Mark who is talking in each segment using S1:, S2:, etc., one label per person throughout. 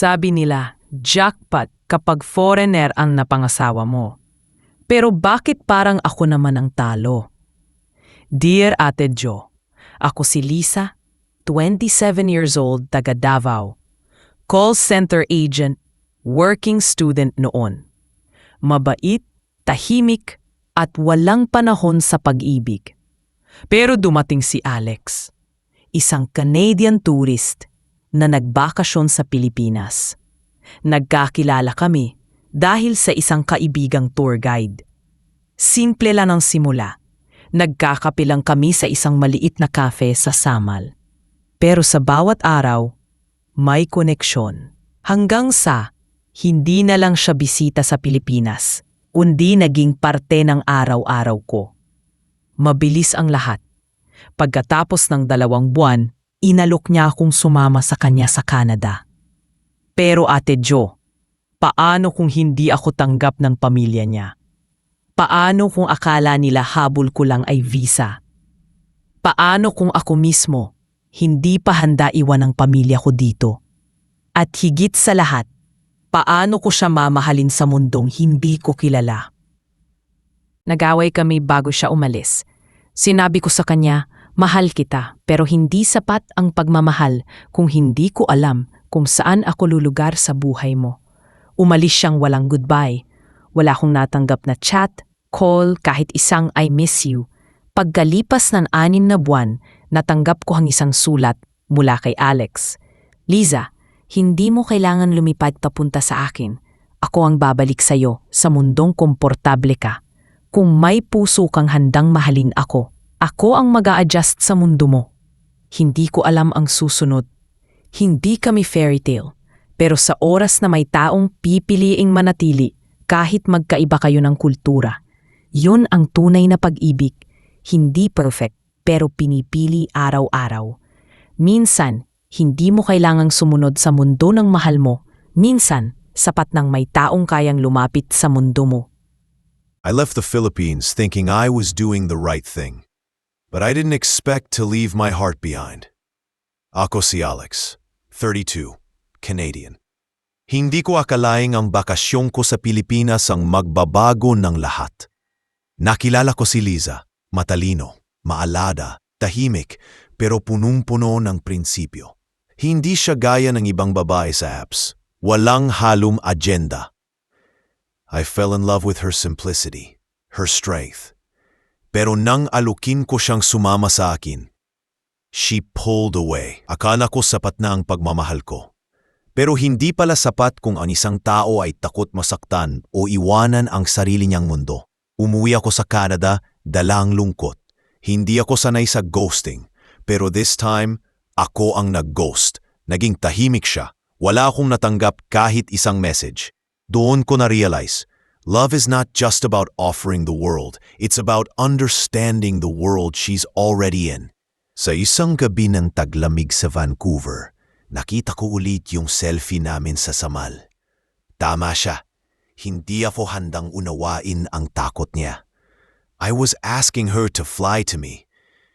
S1: Sabi nila, jackpot kapag foreigner ang napangasawa mo. Pero bakit parang ako naman ang talo? Dear Ate Jo, ako si Lisa, 27 years old, taga Davao. Call center agent, working student noon. Mabait, tahimik, at walang panahon sa pag-ibig. Pero dumating si Alex, isang Canadian tourist na nagbakasyon sa Pilipinas. Nagkakilala kami dahil sa isang kaibigang tour guide. Simple lang ang simula. Nagkakapilang kami sa isang maliit na cafe sa Samal. Pero sa bawat araw, may koneksyon. Hanggang sa hindi na lang siya bisita sa Pilipinas, undi naging parte ng araw-araw ko. Mabilis ang lahat. Pagkatapos ng dalawang buwan, inalok niya akong sumama sa kanya sa Canada. Pero Ate Jo, paano kung hindi ako tanggap ng pamilya niya? Paano kung akala nila habol ko lang ay visa? Paano kung ako mismo hindi pa handa iwan ang pamilya ko dito? At higit sa lahat, paano ko siya mamahalin sa mundong hindi ko kilala? Nagaway kami bago siya umalis. Sinabi ko sa kanya, mahal kita pero hindi sapat ang pagmamahal kung hindi ko alam kung saan ako lulugar sa buhay mo. Umalis siyang walang goodbye. Wala akong natanggap na chat, call, kahit isang I miss you. Pagkalipas ng anin na buwan, natanggap ko ang isang sulat mula kay Alex. Liza, hindi mo kailangan lumipad papunta sa akin. Ako ang babalik sa'yo sa mundong komportable ka. Kung may puso kang handang mahalin ako, ako ang mag adjust sa mundo mo. Hindi ko alam ang susunod. Hindi kami fairy tale. Pero sa oras na may taong pipiliing manatili, kahit magkaiba kayo ng kultura, yun ang tunay na pag-ibig. Hindi perfect, pero pinipili araw-araw. Minsan, hindi mo kailangang sumunod sa mundo ng mahal mo. Minsan, sapat ng may taong kayang lumapit sa mundo mo.
S2: I left the Philippines thinking I was doing the right thing. But I didn't expect to leave my heart behind. Ako si Alex, 32, Canadian. Hindi ko akalaing ang bakasyon ko sa Pilipinas ang magbabago ng lahat. Nakilala ko si Liza, matalino, maalada, tahimik, pero punong-puno ng prinsipyo. Hindi siya gaya ng ibang babae sa apps. Walang halong agenda. I fell in love with her simplicity, her strength. Pero nang alukin ko siyang sumama sa akin, she pulled away. Akala ko sapat na ang pagmamahal ko. Pero hindi pala sapat kung ang isang tao ay takot masaktan o iwanan ang sarili niyang mundo. Umuwi ako sa Canada, dalang lungkot. Hindi ako sanay sa ghosting. Pero this time, ako ang nag-ghost. Naging tahimik siya. Wala akong natanggap kahit isang message. Doon ko na-realize, love is not just about offering the world. It's about understanding the world she's already in. Sa isang gabi ng taglamig sa Vancouver, nakita ko ulit yung selfie namin sa Samal. Tama siya. Hindi ako handang unawain ang takot niya. I was asking her to fly to me.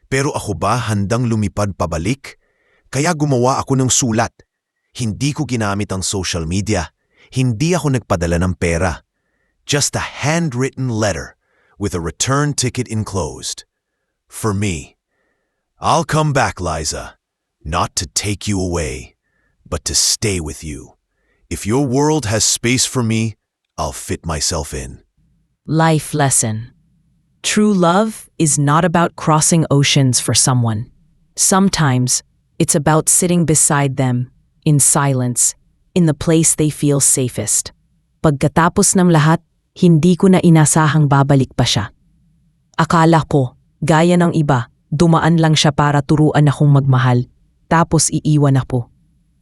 S2: Pero ako ba handang lumipad pabalik? Kaya gumawa ako ng sulat. Hindi ko ginamit ang social media. Hindi ako nagpadala ng pera. Just a handwritten letter with a return ticket enclosed. For me. I'll come back, Liza. Not to take you away, but to stay with you. If your world has space for me, I'll fit myself in.
S1: Life lesson. True love is not about crossing oceans for someone. Sometimes, it's about sitting beside them, in silence, in the place they feel safest. Pagkatapos ng lahat, hindi ko na inasahang babalik pa siya. Akala ko, gaya ng iba, dumaan lang siya para turuan akong magmahal, tapos iiwan ako.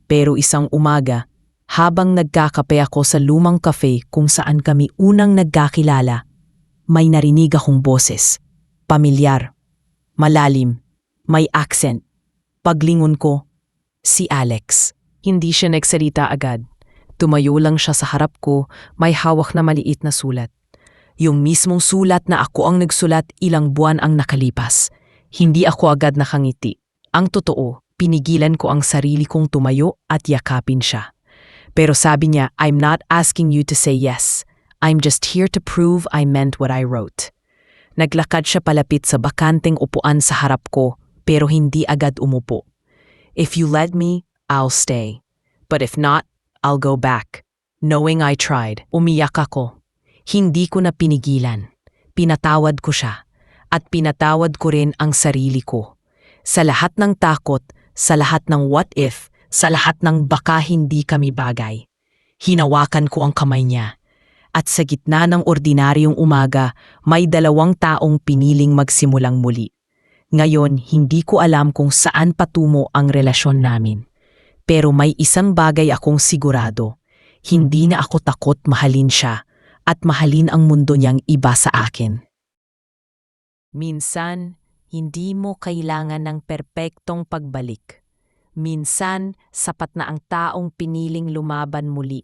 S1: Pero isang umaga, habang nagkakape ako sa lumang cafe kung saan kami unang nagkakilala, may narinig akong boses. Pamilyar, malalim, may accent. Paglingon ko, si Alex. Hindi siya nagsalita agad. Tumayo lang siya sa harap ko, may hawak na maliit na sulat. Yung mismong sulat na ako ang nagsulat ilang buwan ang nakalipas. Hindi ako agad nakangiti. Ang totoo, pinigilan ko ang sarili kong tumayo at yakapin siya. Pero sabi niya, I'm not asking you to say yes. I'm just here to prove I meant what I wrote. Naglakad siya palapit sa bakanteng upuan sa harap ko pero hindi agad umupo. If you let me, I'll stay. But if not, I'll go back. Knowing I tried, umiyak ako. Hindi ko na pinigilan. Pinatawad ko siya. At pinatawad ko rin ang sarili ko. Sa lahat ng takot, sa lahat ng what if, sa lahat ng baka hindi kami bagay. Hinawakan ko ang kamay niya. At sa gitna ng ordinaryong umaga, may dalawang taong piniling magsimulang muli. Ngayon, hindi ko alam kung saan patungo ang relasyon namin. Pero may isang bagay akong sigurado. Hindi na ako takot mahalin siya at mahalin ang mundo niyang iba sa akin. Minsan, hindi mo kailangan ng perpektong pagbalik. Minsan, sapat na ang taong piniling lumaban muli